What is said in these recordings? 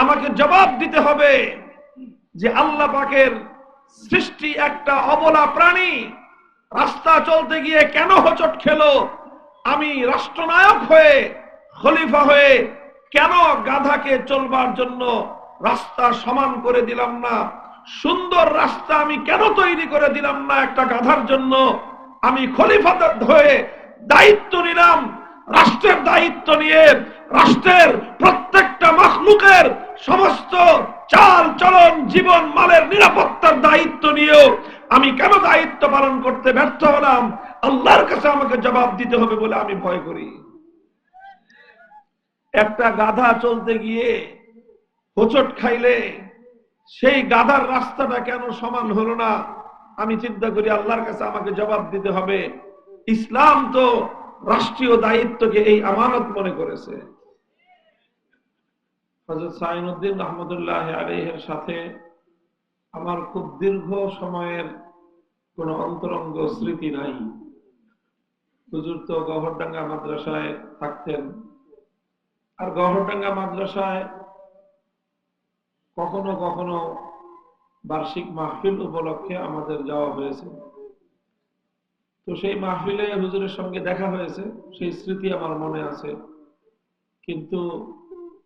আমাকে জবাব দিতে হবে যে আল্লাহ পাকের সৃষ্টি একটা অবলা প্রাণী। রাস্তা চলতে গিয়ে কেন হোচট খেলো? আমি রাষ্ট্রনায়ক হয়ে, খলিফা হয়ে কেন গাধাকে চলবার জন্য রাস্তা সমান করে দিলাম না? সুন্দর রাস্তা আমি কেন তৈরি করে দিলাম না একটা গাধার জন্য? আমি খলিফা হয়ে দায়িত্ব নিলাম, রাষ্ট্রের দায়িত্ব নিয়ে রাষ্ট্রের প্রত্যেকটা মখলুকের সমস্ত চাল চলন জীবন মালের নিরাপত্তার দায়িত্ব নিয়েও আমি কেন দায়িত্ব পালন করতে ব্যর্থ হলাম? আল্লাহর কাছে আমাকে জবাব দিতে হবে বলে আমি ভয় করি। একটা গাধা চলতে গিয়ে হোচট খাইলে সেই গাধার রাস্তাটা কেন সমান হলো না? আমি চিন্তা করি আল্লাহর কাছে আমাকে জবাব দিতে হবে। ইসলাম তো রাষ্ট্রীয় দায়িত্বকে এই আমানত মনে করেছে। হজরত সাইনুদ্দিন রহমতুল্লাহ আলহের সাথে আমার খুব দীর্ঘ সময়ের কোন অন্তরঙ্গ স্মৃতি নাই। হুজুর তো গহরডাঙ্গা মাদ্রাসায় থাকতেন। আর গহরডাঙ্গা মাদ্রাসায় কখনো কখনো বার্ষিক মাহফিল উপলক্ষে আমাদের যাওয়া হয়েছে। তো সেই মাহফিলে হুজুরের সঙ্গে দেখা হয়েছে, সেই স্মৃতি আমার মনে আছে। কিন্তু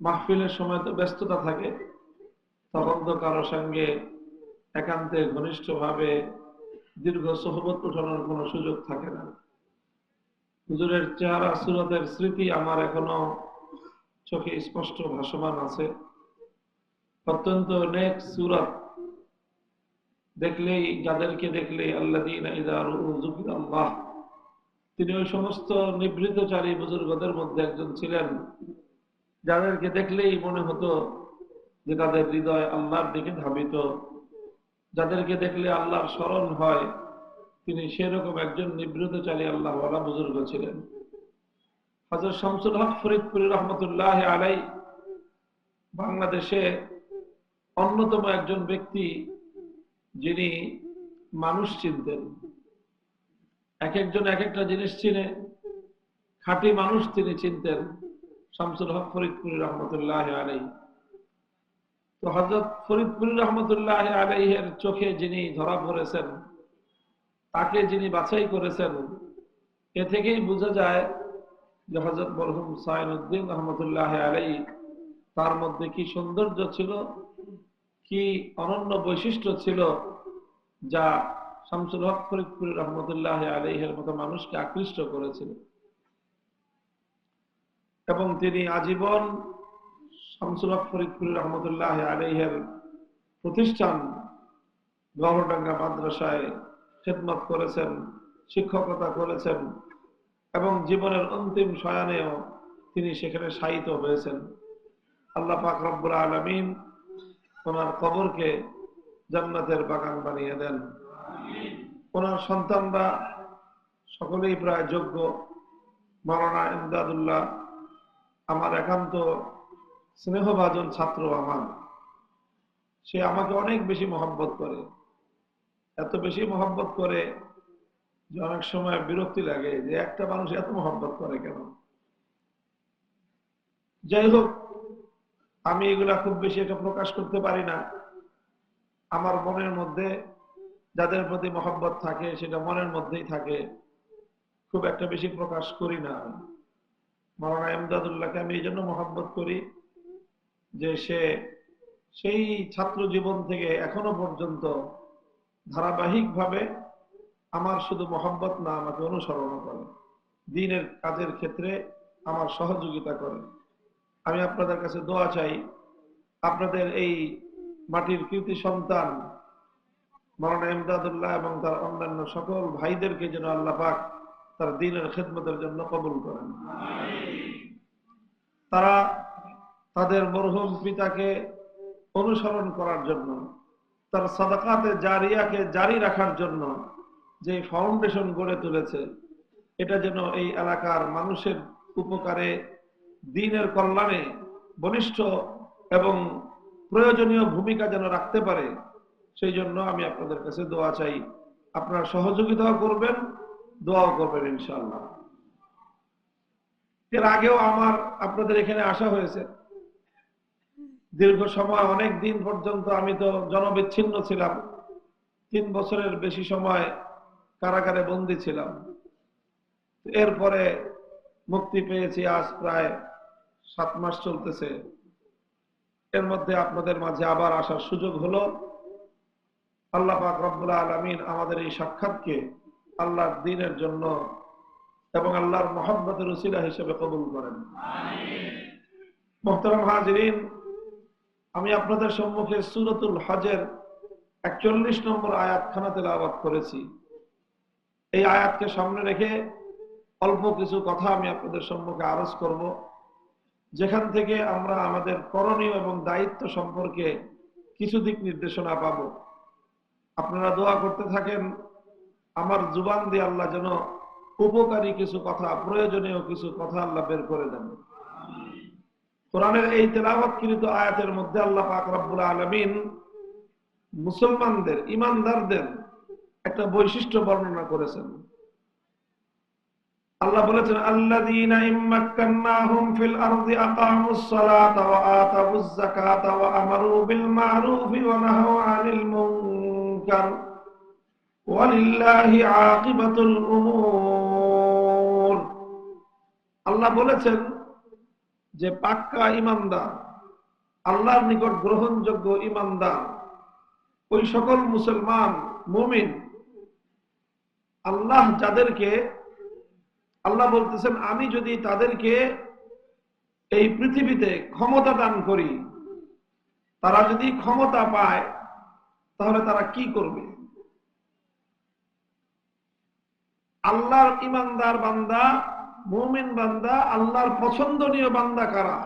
মাহফিলের সময় তো ব্যস্ততা থাকে, তখন তো কারও সঙ্গে একান্তে ঘনিষ্ঠভাবে দীর্ঘ সহবত উঠানোর কোনো সুযোগ থাকে না। হুজুরের চেহারা, সুরতের স্মৃতি আমার এখনও চোখে স্পষ্ট ভাসমান আছে। অত্যন্ত নেক সুরত। দেখলেই, যাদেরকে দেখলেই আল্লাহ আল্লাহ তিনি ওই সমস্ত নিবৃতচারী বুজুর্গদের মধ্যে একজন ছিলেন। যাদেরকে দেখলেই মনে হতো যে তাদের হৃদয় আল্লাহর দিকে ধাবিত, যাদেরকে দেখলে আল্লাহর স্মরণ হয়, তিনি সেরকম একজন নিবৃতচারী আল্লাহ ওয়ালা বুজুর্গ ছিলেন। হজরত শামসুল হক ফরিদপুরি রহমতুল্লাহ আলাই বাংলাদেশে অন্যতম একজন ব্যক্তি যিনি মানুষ চিনতেন। এক একজন এক একটা জিনিস চিনে, খাঁটি মানুষ তিনি চিনতেন। শামসুল হক ফরিদপুরি রহমতুল্লাহ আলাই তো হজরত ফরিদপুরি রহমতুল্লাহ আলাইহের চোখে যিনি ধরা পড়েছেন, তাকে যিনি বাছাই করেছেন, এ থেকেই বোঝা যায় যে হজরত মরহুম সাইনুদ্দিন রহমতুল্লাহ আলাই তার মধ্যে কি সৌন্দর্য ছিল, কি অনন্য বৈশিষ্ট্য ছিল যা শামসুল হক ফরিদপুর রহমতুল্লাহ আলহের মতো মানুষকে আকৃষ্ট করেছিল। এবং তিনি আজীবন শামসুল হক ফরিদপুর রহমতুল্লাহ আলহের প্রতিষ্ঠান গহরডাঙ্গা মাদ্রাসায় খেদমত করেছেন, শিক্ষকতা করেছেন এবং জীবনের অন্তিম শয়ানেও তিনি সেখানে শায়িত হয়েছেন। আল্লাহ পাক রব্বুল আলমিন ওনার কবরকে জান্নাতের বাগান বানিয়ে দেন। ওনার সন্তানরা সকলেই প্রায় যোগ্য। মারানা ইমদাদুল্লাহ আমার একান্ত স্নেহভাজন ছাত্র আমার। সে আমাকে অনেক বেশি মহব্বত করে। এত বেশি মহব্বত করে যে অনেক সময় বিরক্তি লাগে যে একটা মানুষ এত মহব্বত করে কেন? যাই হোক, আমি এগুলা খুব বেশি এটা প্রকাশ করতে পারি না। আমার মনের মধ্যে যাদের প্রতি মহব্বত থাকে, সেটা মনের মধ্যেই থাকে। খুব একটা বেশি প্রকাশ করি না মৌলানা এমদাদুল্লাহকে আমি এই জন্য মহব্বত করি যে সে সেই ছাত্র জীবন থেকে এখনও পর্যন্ত ধারাবাহিকভাবে আমার শুধু মহব্বত না, আমাকে অনুসরণ করে। দিনের কাজের ক্ষেত্রে আমার সহযোগিতা করে। আমি আপনাদের কাছে দোয়া চাই, আপনাদের এই মাটির কৃতি সন্তান মরানা ইমদাদুল্লাহ এবং তার অন্যান্য সকল ভাইদেরকে যেন আল্লাহ পাক তার দিনের খেদমতের জন্য কবুল করেন। তারা তাদের মরহুম পিতাকে অনুসরণ করার জন্য, তার সাদাকাতে জারিয়াকে জারি রাখার জন্য যে ফাউন্ডেশন গড়ে তুলেছে, এটা যেন এই এলাকার মানুষের উপকারে, দিনের কল্যাণে বলিষ্ঠ এবং প্রয়োজনীয় ভূমিকা যেন রাখতে পারে, সেই জন্য আমি আপনাদের কাছে দোয়া চাই। আপনারা সহযোগিতাও করবেন, দোয়াও করবেন ইনশাল্লাহ এর আগেও আমার আপনাদের এখানে আসা হয়েছে। দীর্ঘ সময়, অনেক দিন পর্যন্ত আমি তো জনবিচ্ছিন্ন ছিলাম। তিন বছরের বেশি সময় কারাগারে বন্দী ছিলাম। এরপরে মুক্তি পেয়েছি আজ প্রায় সাত মাস চলতেছে। এর মধ্যে আপনাদের মাঝে আবার আসার সুযোগ হলো। আল্লাহ পাক রব্বুল আলমিন আমাদের এই সাক্ষাৎকে আল্লাহর দিনের জন্য এবং আল্লাহর মোহাম্মতের উসিলা হিসেবে কবুল করেন। মোহতারাম হাজরিন, আমি আপনাদের সম্মুখে সুরতুল হজের একচল্লিশ নম্বর আয়াতখানা আবাদ করেছি। এই আয়াতকে সামনে রেখে অল্প কিছু কথা আমি আপনাদের সম্মুখে আরজ করব। যেখান থেকে আমরা আমাদের করণীয় এবং দায়িত্ব সম্পর্কে কিছু দিক নির্দেশনা পাব। আপনারা দোয়া করতে থাকেন, আমার জুবান দিয়ে আল্লাহ যেন উপকারী কিছু কথা, প্রয়োজনীয় কিছু কথা আল্লাহ বের করে দেন। কোরআনের এই তেলাওয়াতকৃত আয়াতের মধ্যে আল্লাহ পাক রব্বুল আলমিন মুসলমানদের, ইমানদারদের একটা বৈশিষ্ট্য বর্ণনা করেছেন। আল্লাহ বলেছেন উমুর। আল্লাহ বলেছেন যে পাক্কা ইমানদার, আল্লাহর নিকট গ্রহণযোগ্য ইমানদার, ওই সকল মুসলমান, মুমিন, আল্লাহ যাদেরকে, আল্লাহ বলতেছেন, আমি যদি তাদেরকে এই পৃথিবীতে ক্ষমতা দান করি, তারা যদি ক্ষমতা পায়, তাহলে তারা কি করবে? আল্লাহর ইমানদার বান্দা মুমিন বান্দা, আল্লাহর পছন্দনীয় বান্দা কারা?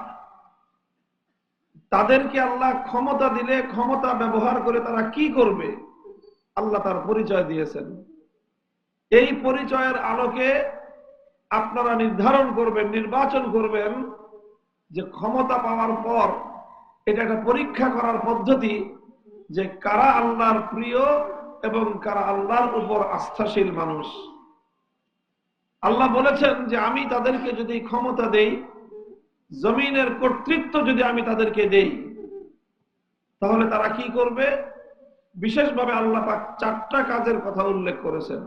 তাদেরকে আল্লাহ ক্ষমতা দিলে, ক্ষমতা ব্যবহার করে তারা কি করবে? আল্লাহ তার পরিচয় দিয়েছেন। এই পরিচয়ের আলোকে আপনারা নির্ধারণ করবেন, নির্বাচন করবেন যে ক্ষমতা পাওয়ার পর এটা একটা পরীক্ষা করার পদ্ধতি যে কারা আল্লাহর প্রিয় এবং কারা আল্লাহর উপর আস্থাশীল মানুষ। আল্লাহ বলেছেন যে আমি তাদেরকে যদি ক্ষমতা দেই, জমিনের কর্তৃত্ব যদি আমি তাদেরকে দেই, তাহলে তারা কি করবে? বিশেষভাবে আল্লাহ পাক চারটা কাজের কথা উল্লেখ করেছেন।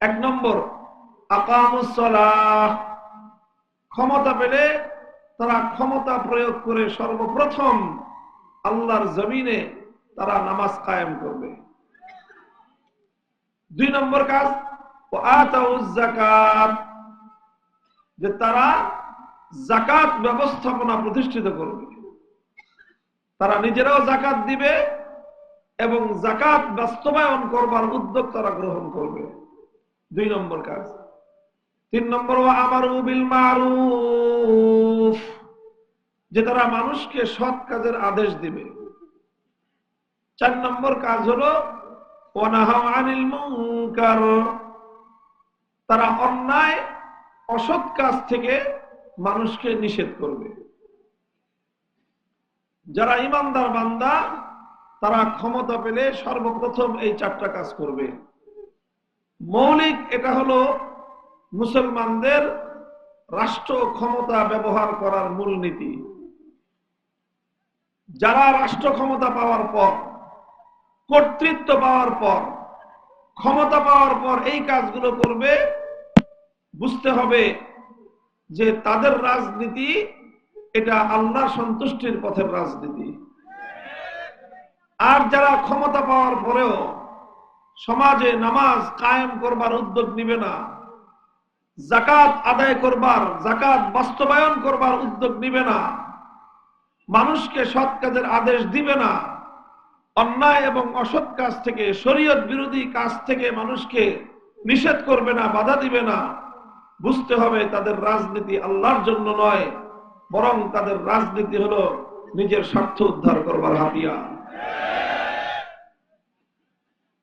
এক নম্বর ক্ষমতা পেলে তারা ক্ষমতা প্রয়োগ করে সর্বপ্রথম আল্লাহর জমিনে তারা নামাজ কায়েম করবে। দুই নম্বর কাজ যে তারা জাকাত ব্যবস্থাপনা প্রতিষ্ঠিত করবে। তারা নিজেরাও জাকাত দিবে এবং জাকাত বাস্তবায়ন করবার উদ্যোগ তারা গ্রহণ করবে। দুই নম্বর কাজ। তিন নম্বর আমার উবিল মারুফ যে তারা মানুষকে সৎ কাজের আদেশ দিবে। চার নম্বর কাজ হলো অনাহ আনিল মুনকার তারা অন্যায়, অসৎ কাজ থেকে মানুষকে নিষেধ করবে। যারা ইমানদার বান্দা, তারা ক্ষমতা পেলে সর্বপ্রথম এই চারটা কাজ করবে। মৌলিক এটা হলো মুসলমানদের রাষ্ট্র ক্ষমতা ব্যবহার করার মূলনীতি যারা রাষ্ট্র ক্ষমতা পাওয়ার পর, কর্তৃত্ব পাওয়ার পর, ক্ষমতা পাওয়ার পর এই কাজগুলো করবে বুঝতে হবে যে তাদের রাজনীতি এটা আল্লাহ সন্তুষ্টির পথের রাজনীতি। আর যারা ক্ষমতা পাওয়ার পরেও সমাজে নামাজ কায়েম করবার উদ্যোগ নিবে না জাকাত আদায় করবার জাকাত বাস্তবায়ন করবার উদ্যোগ নিবে না, মানুষকে সৎ কাজের আদেশ দিবে না, অন্যায় এবং অসৎ কাজ থেকে, শরীয়ত বিরোধী কাজ থেকে মানুষকে নিষেধ করবে না, বাধা দিবে না বুঝতে হবে তাদের রাজনীতি আল্লাহর জন্য নয়, বরং তাদের রাজনীতি হলো নিজের স্বার্থ উদ্ধার করবার হাতিয়া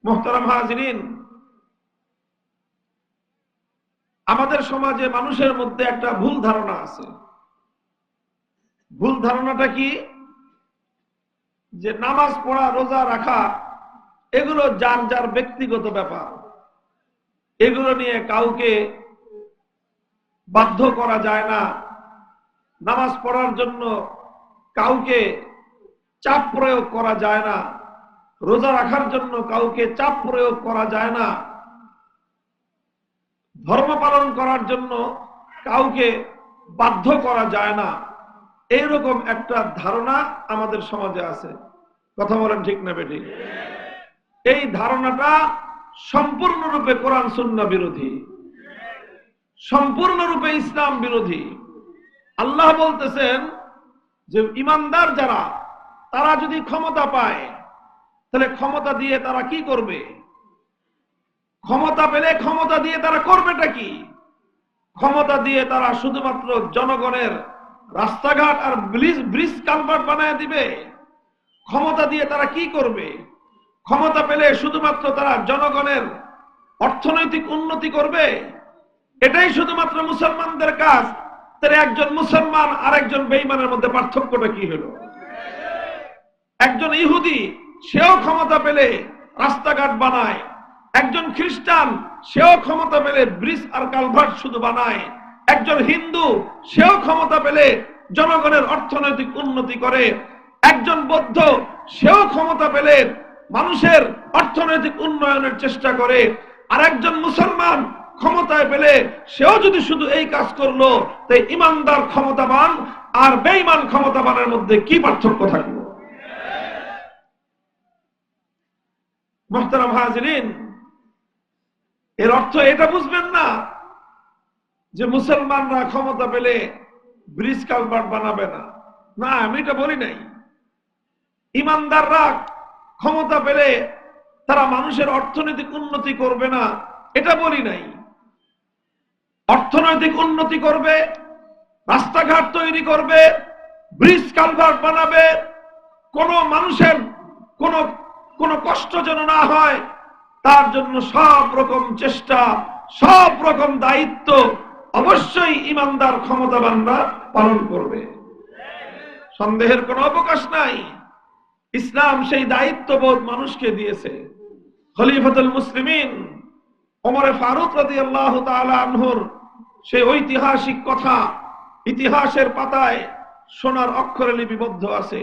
মোহতারাম হাজরিন, আমাদের সমাজে মানুষের মধ্যে একটা ভুল ধারণা আছে। ভুল ধারণাটা কি? যে নামাজ পড়া, রোজা রাখা, এগুলো যার যার ব্যক্তিগত ব্যাপার। এগুলো নিয়ে কাউকে বাধ্য করা যায় না। নামাজ পড়ার জন্য কাউকে চাপ প্রয়োগ করা যায় না। রোজা রাখার জন্য কাউকে চাপ প্রয়োগ করা যায় না। ধর্ম পালন করার জন্য কাউকে বাধ্য করা যায় না। এইরকম একটা ধারণা আমাদের সমাজে আছে। কথা বলেন ঠিক না বেটি এই ধারণাটা সম্পূর্ণরূপে কোরআন সুন্না বিরোধী। সম্পূর্ণরূপে ইসলাম বিরোধী। আল্লাহ বলতেছেন যে, ইমানদার যারা, তারা যদি ক্ষমতা পায়, তাহলে ক্ষমতা দিয়ে তারা কি করবে? ক্ষমতা পেলে ক্ষমতা দিয়ে তারা করবেটা কি? ক্ষমতা দিয়ে তারা শুধুমাত্র জনগণের রাস্তাঘাট আর ব্রিজ ব্রিজ কালভার্ট বানায় দিবে। ক্ষমতা দিয়ে তারা কি করবে? ক্ষমতা পেলে শুধুমাত্র তারা জনগণের অর্থনৈতিক উন্নতি করবে? এটাই শুধুমাত্র মুসলমানদের কাজ। তাহলে একজন মুসলমান আর একজন বেইমানের মধ্যে পার্থক্যটা কি হলো? একজন ইহুদি, সেও ক্ষমতা পেলে রাস্তাঘাট বানায়। একজন খ্রিস্টান, সেও ক্ষমতা পেলে ব্রিজ আর কালভার্ট শুধু বানায়। একজন হিন্দু, সেও ক্ষমতা পেলে জনগণের অর্থনৈতিক উন্নতি করে। একজন বৌদ্ধ, সেও ক্ষমতা পেলে মানুষের অর্থনৈতিক উন্নয়নের চেষ্টা করে। আর একজন মুসলমান ক্ষমতায় পেলে সেও যদি শুধু এই কাজ করল, তাই ইমানদার ক্ষমতাবান আর বেঈমান ক্ষমতাবানের মধ্যে কি পার্থক্য থাকল? মোহতারাম হাজরিন, এর অর্থ এটা বুঝবেন না যে মুসলমানরা ক্ষমতা পেলে ব্রিজ কালভার্ট বানাবে না। না, আমি এটা বলি নাই। ইমানদাররা ক্ষমতা পেলে তারা মানুষের অর্থনৈতিক উন্নতি করবে না, এটা বলি নাই। অর্থনৈতিক উন্নতি করবে, রাস্তাঘাট তৈরি করবে, ব্রিজ কালভার্ট বানাবে, কোন মানুষের কোন কোন কষ্ট যেন না হয়, তার জন্য সব রকম চেষ্টা, সব রকম দায়িত্ব অবশ্যই ইমানদার, ক্ষমতাবানরা পালন করবে। সন্দেহের কোনো অবকাশ নাই। ইসলাম সেই দায়িত্ববোধ মানুষকে দিয়েছে। খলিফাতুল মুসলিমিন ওমরে ফারুক আল্লাহ আনহুর সেই ঐতিহাসিক কথা ইতিহাসের পাতায় সোনার অক্ষরে লিপিবদ্ধ আছে।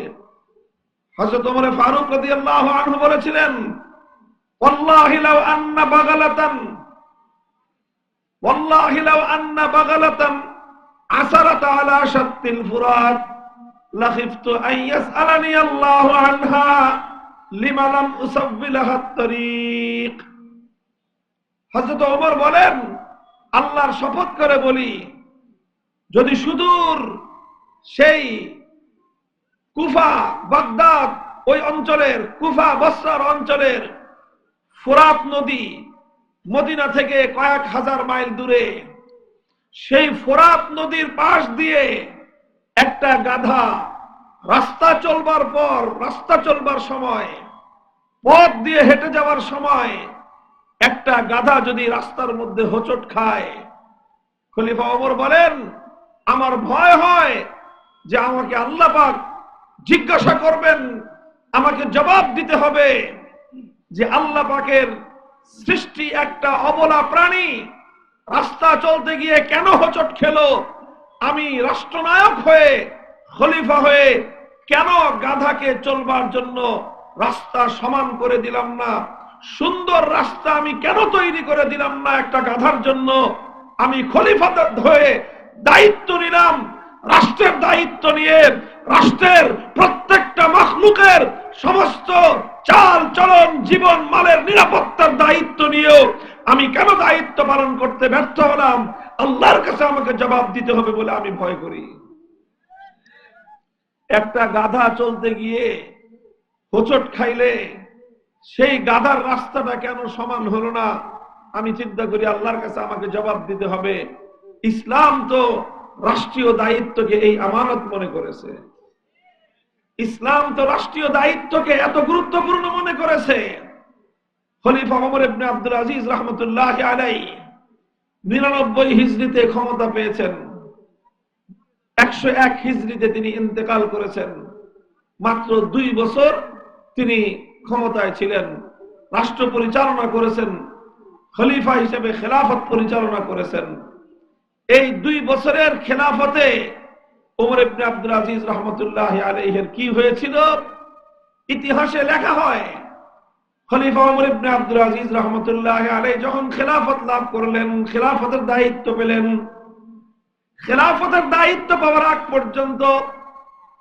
ফারুক রাদিয়াল্লাহু আনহু বলেছিলেন, ওয়াল্লাহি লাউ আন্না বাগালাতান, ওয়াল্লাহি লাউ আন্না বাগালাতান আসারাত আলা শাত্তিল ফুরাত লাখিফতু আন ইয়াসআলানি আল্লাহু আনহা লিমা লাম হযরত ওমর বলেন আল্লাহর শপথ করে বলি, যদি সুদূর সেই কুফা বাগদাদ ওই অঞ্চলের, কুফা বসরার অঞ্চলের ফোরাত নদী মদিনা থেকে কয়েক হাজার মাইল দূরে, সেই ফোরাত নদীর পাশ দিয়ে একটা গাধা রাস্তা চলবার পর, রাস্তা চলবার সময়, পথ দিয়ে হেঁটে যাওয়ার সময় একটা গাধা যদি রাস্তার মধ্যে হোঁচট খায়, খলিফা ওমর বলেন, আমার ভয় হয় যে আমাকে আল্লাহ পাক জিজ্ঞাসা করবেন, আমাকে জবাব দিতে হবে যে আল্লাহ পাকের সৃষ্টি একটা অবলা প্রাণী, রাস্তা চলতে গিয়ে কেন হোচট খেলো? আমি রাষ্ট্রনায়ক হয়ে, খলিফা হয়ে কেন গাধাকে চলবার জন্য রাস্তা সমান করে দিলাম না? সুন্দর রাস্তা আমি কেন তৈরি করে দিলাম না একটা গাধার জন্য? আমি খলিফা হয়ে দায়িত্ব নিলাম, রাষ্ট্রের দায়িত্ব নিয়ে রাষ্ট্রের প্রত্যেকটা মখলুকের সমস্ত চাল, চলন, জীবন, মালের নিরাপত্তার দায়িত্ব নিয়েও আমি কেন দায়িত্ব পালন করতে ব্যর্থ হলাম? আল্লাহর কাছে আমাকে জবাব দিতে হবে বলে আমি ভয় করি। একটা গাধা চলতে গিয়ে হোচট খাইলে সেই গাধার রাস্তাটা কেন সমান হলো না? আমি চিন্তা করি আল্লাহর কাছে আমাকে জবাব দিতে হবে। ইসলাম তো রাষ্ট্রীয় দায়িত্বকে এই আমানত মনে করেছে। ইসলাম তো রাষ্ট্রীয় দায়িত্বকে এত গুরুত্বপূর্ণ মনে করেছে। খলিফা ওমর আব্দুল আজিজ রহমতুল্লাহ আলাই নিরানব্বই হিজড়িতে ক্ষমতা পেয়েছেন। একশো এক হিজড়িতে তিনি ইন্তেকাল করেছেন। মাত্র দুই বছর তিনি ক্ষমতায় ছিলেন, রাষ্ট্র পরিচালনা করেছেন, খলিফা হিসেবে খেলাফত পরিচালনা করেছেন। এই দুই বছরের খেলাফতে ওমর ইবনে আব্দুল আজিজ রহমতুল্লাহ আলাইহের কি হয়েছিল? ইতিহাসে লেখা হয়, খলিফা যখন খেলাফত লাভ করলেন, খেলাফতের দায়িত্ব পেলেন। খেলাফতের দায়িত্ব পাওয়ার আগ পর্যন্ত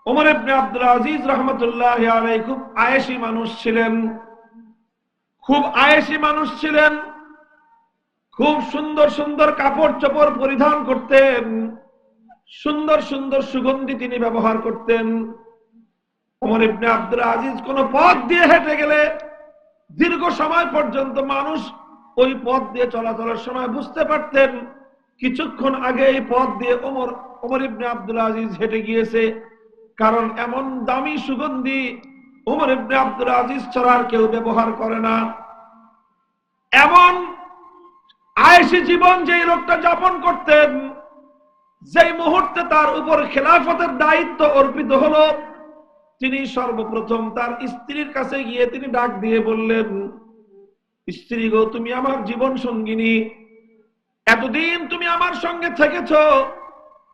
ওমর আব্দুল আজিজ রহমতুল্লাহ আলাইহি খুব আয়েশি মানুষ ছিলেন। খুব আয়েশি মানুষ ছিলেন। খুব সুন্দর সুন্দর কাপড় চোপড় পরিধান করতেন। সুন্দর সুন্দর সুগন্ধি তিনি ব্যবহার করতেন। ওমর ইবনে আব্দুল আজিজ কোন পথ দিয়ে হেঁটে গেলে দীর্ঘ সময় পর্যন্ত মানুষ ওই পথ দিয়ে চলাচলের সময় বুঝতে পারতেন। কিছুক্ষণ আগে এই পথ দিয়ে ওমর ওমর ইবনে আব্দুল আজিজ হেঁটে গিয়েছে। কারণ এমন দামি সুগন্ধি ওমর ইবনে আব্দুল আজিজ ছাড়া কেউ ব্যবহার করে না। এমন আয়েসি জীবন যেই লোকটা যাপন করতেন, যেই মুহূর্তে তার উপর খেলাফতের দায়িত্ব অর্পিত হলো, তিনি সর্বপ্রথম তার স্ত্রীর কাছে গিয়ে তিনি ডাক দিয়ে বললেন, স্ত্রী গো, তুমি আমার জীবন সঙ্গিনী। এতদিন তুমি আমার সঙ্গে থেকেছ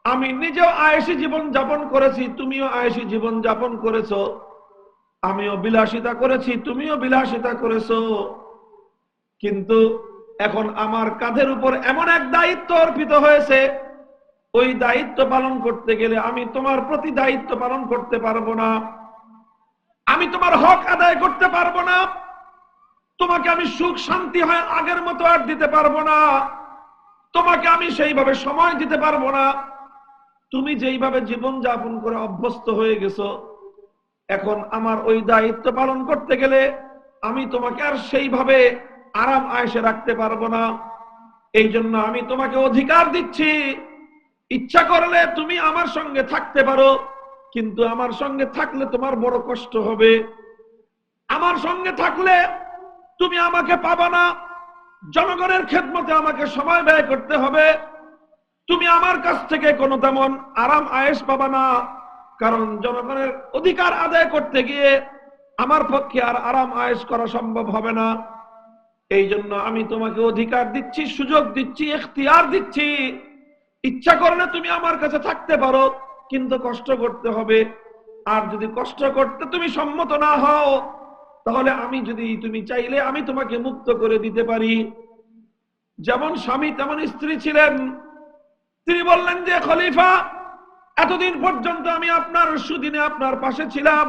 আমি নিজেও আয়েসি জীবন যাপন করেছি, তুমিও আয়েসি জীবন যাপন করেছ। আমিও বিলাসিতা করেছি, তুমিও বিলাসিতা করেছ। কিন্তু এখন আমার কাঁধের উপর এমন এক দায়িত্ব অর্পিত হয়েছে, ওই দায়িত্ব পালন করতে গেলে আমি তোমার প্রতি দায়িত্ব পালন করতে পারব না। আমি তোমার হক আদায় করতে পারব না। তোমাকে আমি সুখ, শান্তি হয় আগের মতো আর দিতে পারব না। তোমাকে আমি সেইভাবে সময় দিতে পারব না। তুমি যেইভাবে জীবন যাপন করে অভ্যস্ত হয়ে গেছো, এখন আমার ওই দায়িত্ব পালন করতে গেলে আমি তোমাকে আর সেইভাবে আরাম আয়েসে রাখতে পারব না। এই জন্য আমি তোমাকে অধিকার দিচ্ছি। ইচ্ছা করলে তুমি আমার সঙ্গে থাকতে পারো, কিন্তু আমার সঙ্গে থাকলে তোমার বড় কষ্ট হবে। আমার সঙ্গে থাকলে তুমি আমাকে পাবা না। জনগণের খেদমতে আমাকে সময় ব্যয় করতে হবে। তুমি আমার কাছ থেকে কোনো তেমন আরাম আয়েস পাবা না। কারণ জনগণের অধিকার আদায় করতে গিয়ে আমার পক্ষে আর আরাম আয়েস করা সম্ভব হবে না। এই জন্য আমি তোমাকে অধিকার দিচ্ছি, সুযোগ দিচ্ছি, এখতিয়ার দিচ্ছি। ইচ্ছা করলে তুমি আমার কাছে থাকতে পারো, কিন্তু কষ্ট করতে হবে। আর যদি কষ্ট করতে তুমি সম্মত না হও, তাহলে আমি যদি তুমি চাইলে আমি তোমাকে মুক্ত করে দিতে পারি। যেমন স্বামী, তেমন স্ত্রী ছিলেন। তিনি বললেন যে, খলিফা, এতদিন পর্যন্ত আমি আপনার সুদিনে আপনার পাশে ছিলাম।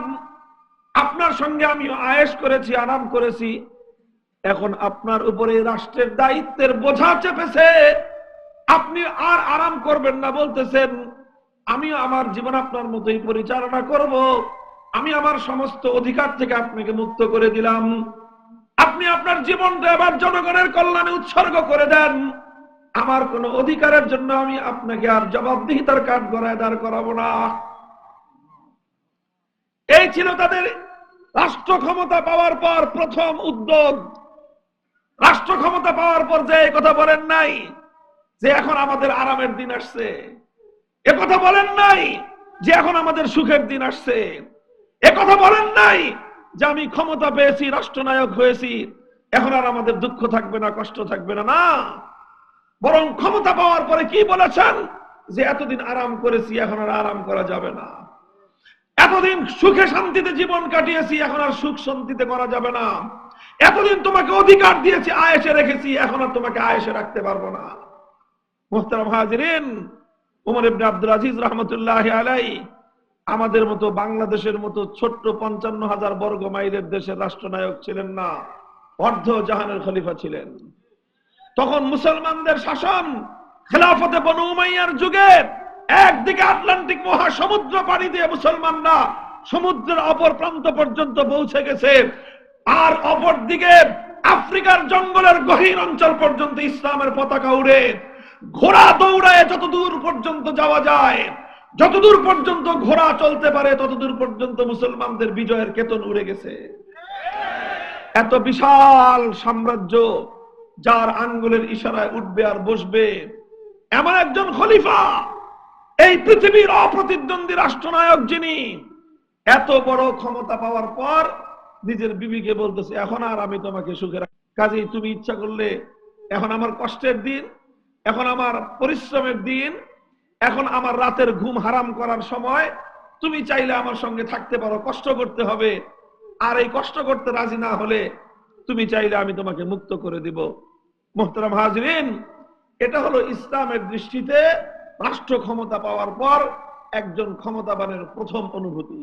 আপনার সঙ্গে আমি আয়েস করেছি আরাম করেছি। এখন আপনার উপরে রাষ্ট্রের দায়িত্বের বোঝা চেপেছে। আপনি আর আরাম করবেন না, বলতেছেন, আমি আমার জীবন আপনার মতোই পরিচালনা করব। আমি আমার সমস্ত অধিকার থেকে আপনাকে মুক্ত করে দিলাম। আপনি আপনার জীবনটা এবার জনগণের কল্যাণে উৎসর্গ করে দেন। আমার কোন অধিকারের জন্য আমি আপনাকে আর জবাবদিহিতার কাঠ গড়ায় দাঁড় করাবো না। এই ছিল তাদের রাষ্ট্র ক্ষমতা পাওয়ার পর প্রথম উদ্যোগ। রাষ্ট্র ক্ষমতা পাওয়ার পর যে কথা বলেন নাই, যে এখন আমাদের আরামের দিন আসছে। কথা বলেন নাই যে এখন আমাদের সুখের দিন আসছে। কথা বলেন নাই যে আমি ক্ষমতা পেয়েছি, রাষ্ট্রনায়ক হয়েছি, এখন আর আমাদের দুঃখ থাকবে না, কষ্ট থাকবে না না। বরং ক্ষমতা পাওয়ার পরে কি বলেছেন? যে এতদিন আরাম করেছি, এখন আর আরাম করা যাবে না। এতদিন সুখে শান্তিতে জীবন কাটিয়েছি, এখন আর সুখ শান্তিতে করা যাবে না। এতদিন তোমাকে অধিকার দিয়েছি আয়েসে রেখেছি, এখন আর তোমাকে আয়েসে রাখতে পারব না। মোহতারাম হাজিরিন, উমর ইবনে আব্দুল আজিজ রহমতুল্লাহ আলাই আমাদের মতো বাংলাদেশের মতো ছোট্ট পঞ্চান্ন হাজার বর্গ মাইলের দেশের রাষ্ট্রনায়ক ছিলেন না, অর্ধ জাহানের খলিফা ছিলেন। তখন মুসলমানদের শাসন খেলাফতে বনু উমাইয়ার যুগে একদিকে আটলান্টিক মহাসমুদ্র পাড়ি দিয়ে মুসলমানরা সমুদ্রের অপর প্রান্ত পর্যন্ত পৌঁছে গেছে, আর অপর দিকে আফ্রিকার জঙ্গলের গহীন অঞ্চল পর্যন্ত ইসলামের পতাকা উড়ে ঘোড়া দৌড়ায় যত দূর পর্যন্ত যাওয়া যায়, যতদূর পর্যন্ত ঘোড়া চলতে পারে, ততদূর পর্যন্ত মুসলমানদের বিজয়ের কেতন উড়ে গেছে। এত বিশাল সাম্রাজ্য যার আঙ্গুলের ইশারায় উঠবে আর বসবে। এমন একজন খলিফা, এই পৃথিবীর অপ্রতিদ্বন্দ্বী রাষ্ট্রনায়ক যিনি, এত বড় ক্ষমতা পাওয়ার পর নিজের বিবিকে বলতেছে, এখন আর আমি তোমাকে সুখে রাখ কাজেই তুমি ইচ্ছা করলে, এখন আমার কষ্টের দিন, এখন আমার পরিশ্রমের দিন, এখন আমার রাতের ঘুম হারাম করার সময়, তুমি চাইলে আমার সঙ্গে থাকতে পারো, কষ্ট করতে হবে। আর এই কষ্ট করতে রাজি না হলে তুমি চাইলে আমি তোমাকে মুক্ত করে দিব। মোহতারাম হাজরিন, এটা হলো ইসলামের দৃষ্টিতে রাষ্ট্র ক্ষমতা পাওয়ার পর একজন ক্ষমতাবানের প্রথম অনুভূতি।